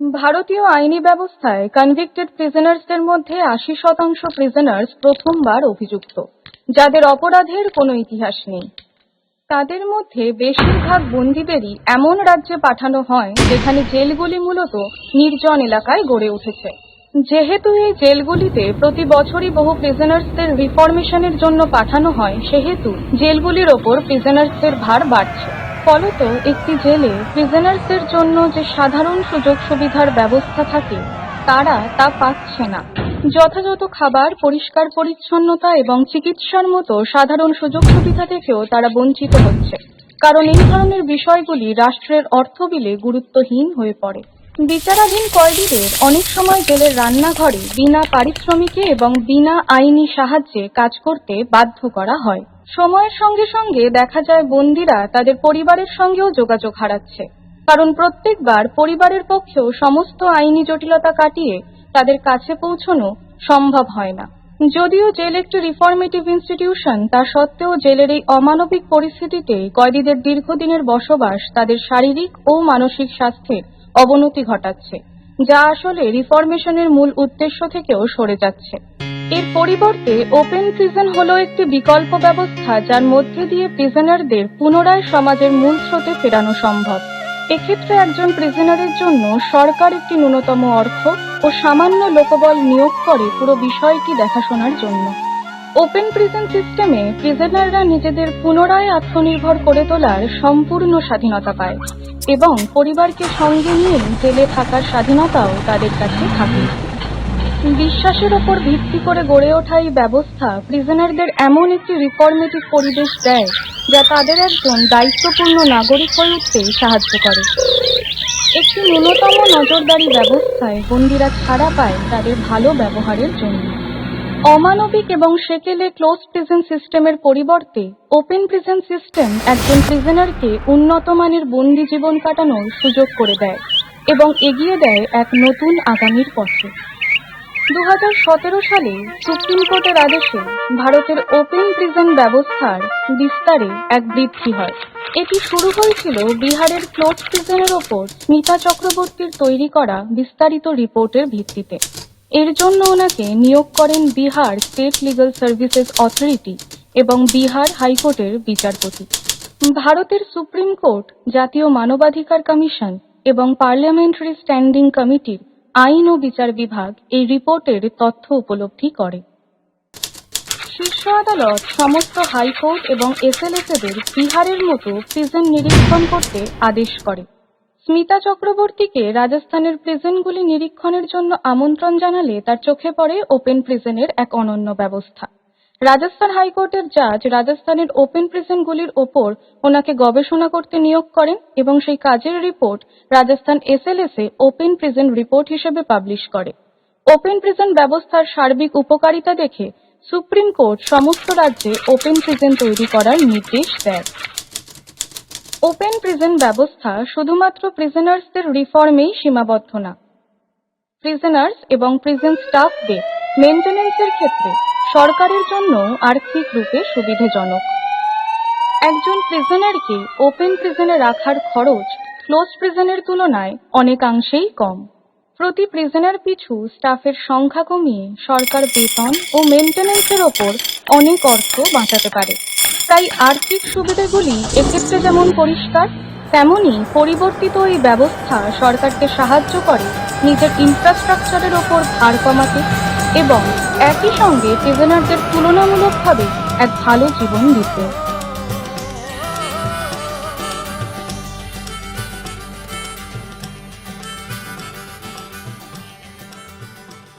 ভারতীয় আইনি ব্যবস্থায় কনভিক্টেড প্রিজনার্সদের মধ্যে আশি শতাংশ প্রিজনার্স প্রথমবার অভিযুক্ত, যাদের অপরাধের কোনো ইতিহাস নেই। তাদের মধ্যে বেশিরভাগ বন্দীদেরই এমন রাজ্যে পাঠানো হয়, যেখানে জেলগুলি মূলত নির্জন এলাকায় গড়ে উঠেছে। যেহেতু এই জেলগুলিতে প্রতি বছরই বহু প্রিজনার্সদের রিফরমেশনের জন্য পাঠানো হয়, সেহেতু জেলগুলির ওপর প্রিজনার্সদের ভার বাড়ছে। ফলত একটি জেলে প্রিজনার্সদের জন্য যে সাধারণ সুযোগ সুবিধার ব্যবস্থা থাকে, তারা তা পাচ্ছে না। যথাযথ খাবার, পরিষ্কার পরিচ্ছন্নতা এবং চিকিৎসার মতো সাধারণ সুযোগ সুবিধা থেকেও তারা বঞ্চিত হচ্ছে। কারণ এই ধরনের বিষয়গুলি রাষ্ট্রের অর্থবিলে গুরুত্বহীন হয়ে পড়ে। বিচারাধীন কয়েদিদের অনেক সময় জেলের রান্নাঘরে বিনা পারিশ্রমিকে এবং বিনা আইনি সাহায্যে কাজ করতে বাধ্য করা হয়। সময়ের সঙ্গে সঙ্গে দেখা যায় বন্দিরা তাদের পরিবারের সঙ্গেও যোগাযোগ হারাচ্ছে। কারণ প্রত্যেকবার পরিবারের পক্ষেও সমস্ত আইনি জটিলতা কাটিয়ে তাদের কাছে পৌঁছনো সম্ভব হয় না। যদিও জেল একটি রিফর্মেটিভ ইনস্টিটিউশন তা সত্ত্বেও জেলের এই অমানবিক পরিস্থিতিতে কয়েদিদের দীর্ঘদিনের বসবাস তাদের শারীরিক ও মানসিক স্বাস্থ্যের অবনতি ঘটাচ্ছে, যা আসলে রিফরমেশনের মূল উদ্দেশ্য থেকেও সরে যাচ্ছে। এর পরিবর্তে ওপেন প্রিজন হলো একটি বিকল্প ব্যবস্থা যার মধ্যে দিয়ে প্রিজনারদের পুনরায় সমাজের মূল স্রোতে ফেরানো সম্ভব। এক্ষেত্রে একজন প্রিজনারের জন্য সরকার একটি ন্যূনতম অর্থ ও সামান্য লোকবল নিয়োগ করে পুরো বিষয়টি দেখাশোনার জন্য। ওপেন প্রিজন সিস্টেমে প্রিজনাররা নিজেদের পুনরায় আত্মনির্ভর করে তোলার সম্পূর্ণ স্বাধীনতা পায় এবং পরিবারকে সঙ্গে নিয়ে জেলে থাকার স্বাধীনতাও তাদের কাছে থাকে। বিশ্বাসের ওপর ভিত্তি করে গড়ে ওঠা এই ব্যবস্থা প্রিজনারদের এমন একটি রিফর্মেটিভ পরিবেশ দেয় যা তাদের একজন দায়িত্বপূর্ণ নাগরিক হয়ে উঠতে সাহায্য করে। একটি ন্যূনতম নজরদারি ব্যবস্থায় বন্দিরা ছাড়া পায় তাদের ভালো ব্যবহারের জন্য। অমানবিক এবং সেকেলে ক্লোজ প্রিজন সিস্টেমের পরিবর্তে ওপেন প্রিজন সিস্টেম একজন প্রিজনারকে উন্নত মানের বন্দি জীবন কাটানোর সুযোগ করে দেয় এবং এগিয়ে দেয় এক নতুন আগামীর পথে। দু হাজার সতেরো সালে সুপ্রিম কোর্টের আদেশে ভারতের ওপেন প্রিজন ব্যবস্থার বিস্তারে এক বৃদ্ধি হয়। এটি শুরু হয়েছিল বিহারের ক্লোজ প্রিজনের ওপর স্মিতা চক্রবর্তীর তৈরি করা বিস্তারিত রিপোর্টের ভিত্তিতে। এর জন্য ওনাকে নিয়োগ করেন Bihar State Legal Services Authority এবং বিহার হাইকোর্টের বিচারপতি। ভারতের সুপ্রিম কোর্ট জাতীয় মানবাধিকার কমিশন এবং পার্লামেন্টারি স্ট্যান্ডিং কমিটির আইন ও বিচার বিভাগ এই রিপোর্টের তথ্য উপলব্ধি করে। শীর্ষ আদালত সমস্ত হাইকোর্ট এবং এসএলএসএদের বিহারের মতো প্রিজন নিরীক্ষণ করতে আদেশ করে। স্মিতা চক্রবর্তীকে রাজস্থানের প্রিজনগুলি নিরীক্ষণের জন্য আমন্ত্রণ জানালে তার চোখে পড়ে ওপেন প্রিজনের এক অনন্য ব্যবস্থা। রাজস্থান হাইকোর্টের জাজ রাজস্থানের ওপেন প্রিজনগুলির ওপর ওনাকে গবেষণা করতে নিয়োগ করেন এবং সেই কাজের report Rajasthan SLS A open prison report হিসেবে পাবলিশ করে। ওপেন প্রিজন ব্যবস্থার সার্বিক উপকারিতা দেখে সুপ্রিম কোর্ট সমস্ত রাজ্যে ওপেন প্রিজন তৈরি করার নির্দেশ দেয়। ওপেন প্রিজন ব্যবস্থা শুধুমাত্র প্রিজনার্সদের রিফর্মেই সীমাবদ্ধ না। প্রিজনার্স এবং প্রিজন স্টাফদের মেনটেন্যান্সের ক্ষেত্রে সরকারের জন্য আর্থিক রূপে সুবিধাজনক। একজন প্রিজনারকে ওপেন প্রিজনে রাখার খরচ ক্লোজ প্রিজনের তুলনায় অনেকাংশেই কম। প্রতি প্রিজনার পিছু স্টাফের সংখ্যা কমিয়ে সরকার বেতন ও মেনটেন্যান্সের ওপর অনেক অর্থ বাঁচাতে পারে। তাই আর্থিক সুবিধাগুলি এক্ষেত্রে যেমন পরিষ্কার, তেমনি পরিবর্তিত এই ব্যবস্থা সরকারকে সাহায্য করে নিজের ইনফ্রাস্ট্রাকচারের ওপর ভার কমাতে। এবং একই সঙ্গে প্রিজনারদের তুলনামূলকভাবে এক ভালো জীবন দিতে।